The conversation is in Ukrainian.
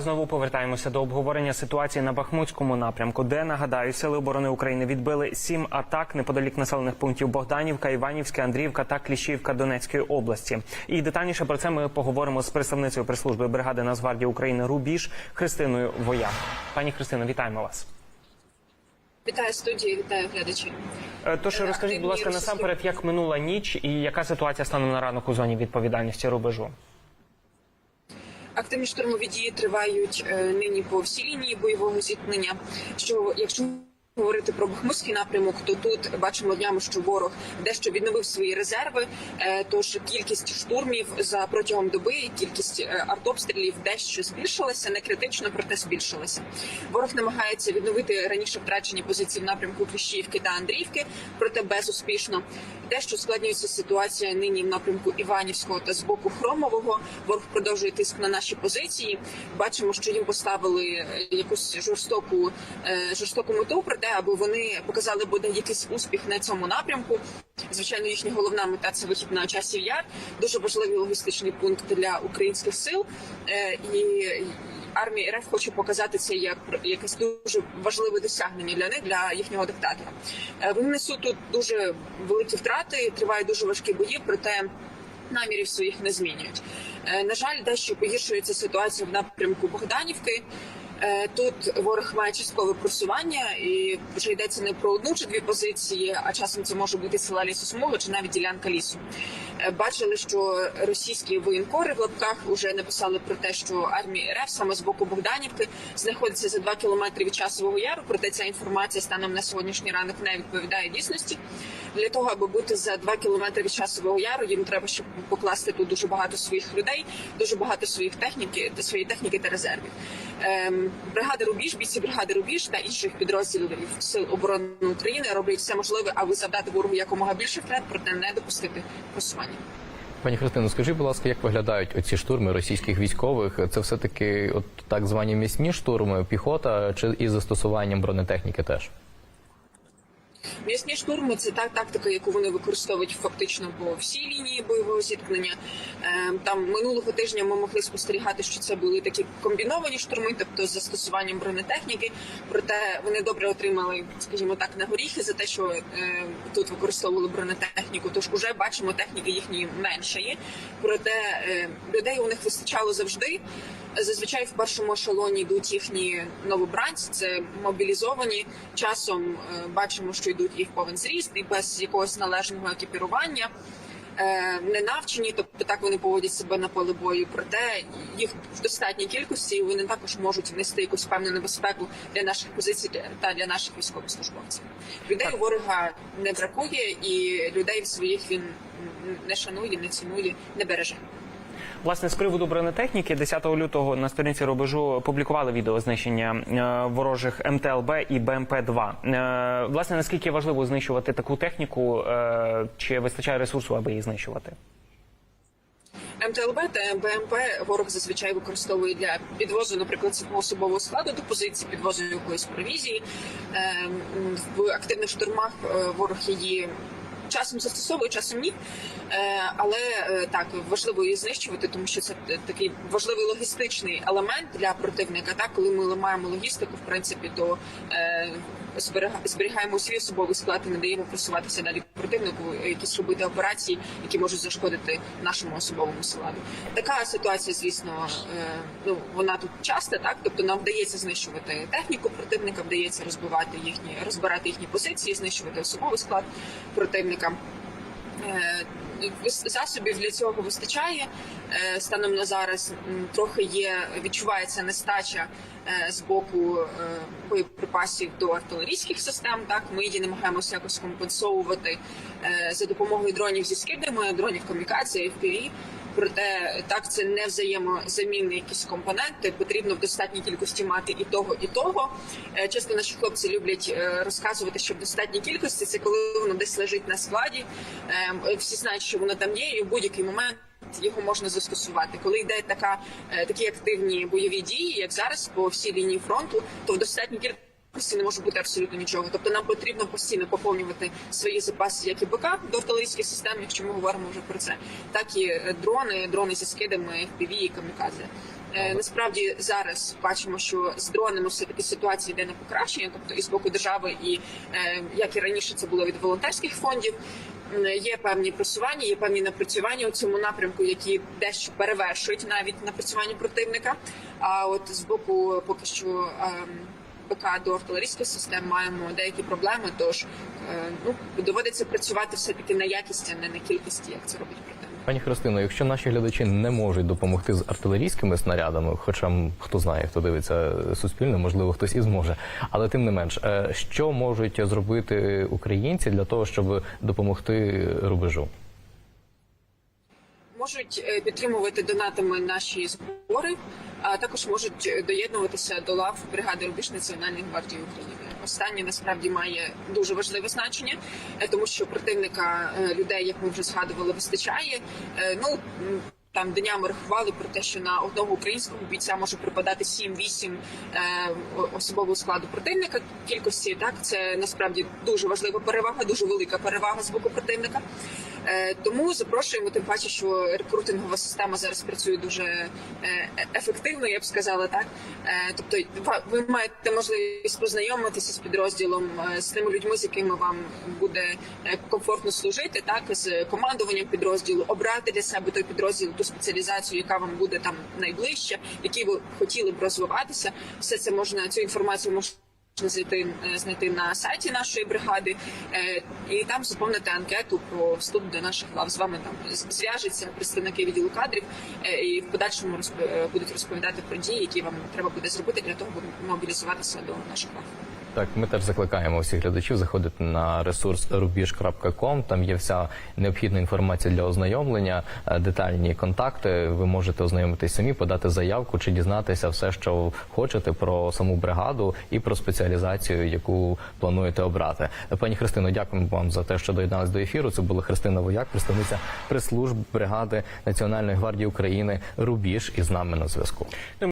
зараз знову повертаємося до обговорення ситуації на Бахмутському напрямку, де нагадаю, сили оборони України відбили сім атак неподалік населених пунктів Богданівка, Іванівська, Андріївка та Кліщівка Донецької області. І детальніше про це ми поговоримо з представницею прес-служби бригади Нацгвардії України Рубіж Христиною Вояк. Пані Христино, вітаємо вас. Вітаю студію, вітаю глядачі. Е, Тож розкажіть, будь ласка, насамперед, як минула ніч і яка ситуація станом на ранок у зоні відповідальності рубежу? Активні штурмові дії тривають е, нині по всій лінії бойового зіткнення. Що якщо говорити про Бахмутський напрямок, то тут бачимо днями, що ворог дещо відновив свої резерви. Е, Тож кількість штурмів за протягом доби, кількість е, артобстрілів дещо збільшилася, не критично, проте збільшилася. Ворог намагається відновити раніше втрачені позиції в напрямку Кліщівки та Андріївки, проте безуспішно. Дещо ускладнюється ситуація нині в напрямку Іванівського та з боку Хромового. Ворог продовжує тиск на наші позиції. Бачимо, що їм поставили е, якусь жорстоку е, жорстоку мету, проте аби вони показали буде якийсь успіх на цьому напрямку. Звичайно, їхня головна мета це вихід на часів яр. Дуже важливий логістичний пункт для українських сил. Е, І армія РФ хоче показати це як якесь дуже важливе досягнення для них, для їхнього диктатора. Е, Вони несуть тут дуже великі втрати, тривають дуже важкі бої, проте намірів своїх не змінюють. Е, На жаль, дещо погіршується ситуація в напрямку Богданівки. Е, Тут ворог має часткове просування, і вже йдеться не про одну чи дві позиції, а часом це може бути села лісосмуга чи навіть ділянка лісу. Е, Бачили, що російські воєнкори в лапках вже написали про те, що армія РФ саме з боку Богданівки знаходиться за два кілометри від часового яру. Проте ця інформація станом на сьогоднішній ранок не відповідає дійсності. Для того аби бути за два кілометри від часового яру, їм треба щоб покласти тут дуже багато своїх людей, дуже багато своїх техніки та своєї техніки та резервів. Ем, бригада Рубіж, бійці бригади Рубіж та інших підрозділів сил оборони України роблять все можливе, аби завдати ворогу якомога більше втрат, проте не допустити просування. Пані Христино, скажіть, будь ласка, як виглядають оці штурми російських військових? Це все таки от так звані місні штурми, піхота чи із застосуванням бронетехніки теж? М'ясні штурми це та тактика, яку вони використовують фактично по всій лінії бойового зіткнення. Ем, Там минулого тижня ми могли спостерігати, що це були такі комбіновані штурми, тобто з застосуванням бронетехніки. Проте вони добре отримали, скажімо так, на горіхи за те, що е, тут використовували бронетехніку. Тож уже бачимо, техніки їхньої менше є. Проте е, людей у них вистачало завжди. Зазвичай в першому ешелоні йдуть їхні новобранці, це мобілізовані. Часом е, бачимо, що йдуть їх повен зріст і без якогось належного екіпірування. Е, Не навчені, тобто так вони поводять себе на полі бою. Проте їх в достатній кількості і вони також можуть нести якусь певну небезпеку для наших позицій та для наших військовослужбовців. Людей у ворога не бракує, і людей своїх він не шанує, не цінує, не береже. Власне, з приводу бронетехніки, 10 лютого на сторінці рубежу публікували відео знищення е, ворожих МТЛБ і БМП-2. Е, власне, наскільки важливо знищувати таку техніку, е, чи вистачає ресурсу, аби її знищувати? МТЛБ та БМП ворог зазвичай використовує для підвозу, наприклад, свого особового складу до позиції, підвозу якоїсь провізії. Ем, В активних штурмах ворог її. Часом застосовує, часом ні, Е, але е, так важливо її знищувати, тому що це такий важливий логістичний елемент для противника. Так, коли ми ламаємо логістику, в принципі, то е, зберігаємо свій особовий склад і не даємо просуватися далі противнику, якісь робити операції, які можуть зашкодити нашому особовому складу. Така ситуація, звісно, е, ну вона тут часто, так тобто нам вдається знищувати техніку противника, вдається розбивати їхні, розбирати їхні позиції, знищувати особовий склад противника. Засобів для цього вистачає Е, станом на зараз. Трохи є відчувається нестача е, з боку е, боєприпасів до артилерійських систем. Так ми її намагаємося якось компенсовувати за допомогою дронів зі скидами, дронів комунікації, FPV. Проте так це не взаємозамінні якісь компоненти. Потрібно в достатній кількості мати і того, і того. Е, Часто наші хлопці люблять е, розказувати, що в достатній кількості це коли воно десь лежить на складі. Е, Всі знають, що воно там є, і в будь-який момент. Його можна застосувати, коли йде така е, такі активні бойові дії, як зараз по всій лінії фронту, то в достатній кількості не може бути абсолютно нічого. Тобто нам потрібно постійно поповнювати свої запаси, як і БК до артилерійських систем, якщо ми говоримо вже про це, так і е, дрони, дрони зі скидами, FPV і камікадзе. Е, Насправді зараз бачимо, що з дронами все таки ситуація йде на покращення, тобто і з боку держави, і е, як і раніше це було від волонтерських фондів. Є певні просування, є певні напрацювання у цьому напрямку, які дещо перевершують навіть напрацювання противника. А от з боку поки що ем, БК до артилерійських систем маємо деякі проблеми. Тож е, ну доводиться працювати все таки на якісті, а не на кількості, як це робить противник. Пані Христино, якщо наші глядачі не можуть допомогти з артилерійськими снарядами, хоча хто знає, хто дивиться суспільно, можливо, хтось і зможе. Але тим не менш, е, що можуть зробити українці для того, щоб допомогти рубежу? Можуть е, підтримувати донатами наші збори, а також можуть е, доєднуватися до лав бригади Рубіж Національної гвардії України. Останнє насправді має дуже важливе значення, е, тому що противника людей, як ми вже згадували, вистачає. Ну там днями рахували про те, що на одного українського бійця може припадати 7-8 е, особового складу противника кількості. Так це насправді дуже важлива перевага, дуже велика перевага з боку противника. Е, Тому запрошуємо тим паче, що рекрутингова система зараз працює дуже е, ефективно, я б сказала так. Тобто, ви маєте можливість познайомитися з підрозділом, з тими людьми, з якими вам буде комфортно служити, так з командуванням підрозділу, обрати для себе той підрозділ, ту спеціалізацію, яка вам буде там найближче, які ви хотіли б розвиватися. Все це можна цю інформацію можна знайти, е, знайти на сайті нашої бригади е, і там заповнити анкету про вступ до наших лав. З вами там з- зв'яжуться представники відділу кадрів е, і в подальшому розп- будуть розповідати про дії, які вам треба буде зробити для того, щоб мобілізуватися до наших лав. Так, ми теж закликаємо всіх глядачів заходити на ресурс rubish.com. Там є вся необхідна інформація для ознайомлення, е, детальні контакти. Ви можете ознайомитись самі, подати заявку чи дізнатися все, що хочете про саму бригаду і про спеціалізацію, яку плануєте обрати. Пані Христино, дякуємо вам за те, що доєдналися до ефіру. Це була Христина Вояк, представниця прес-служб бригади Національної гвардії України Рубіж, і з нами на зв'язку.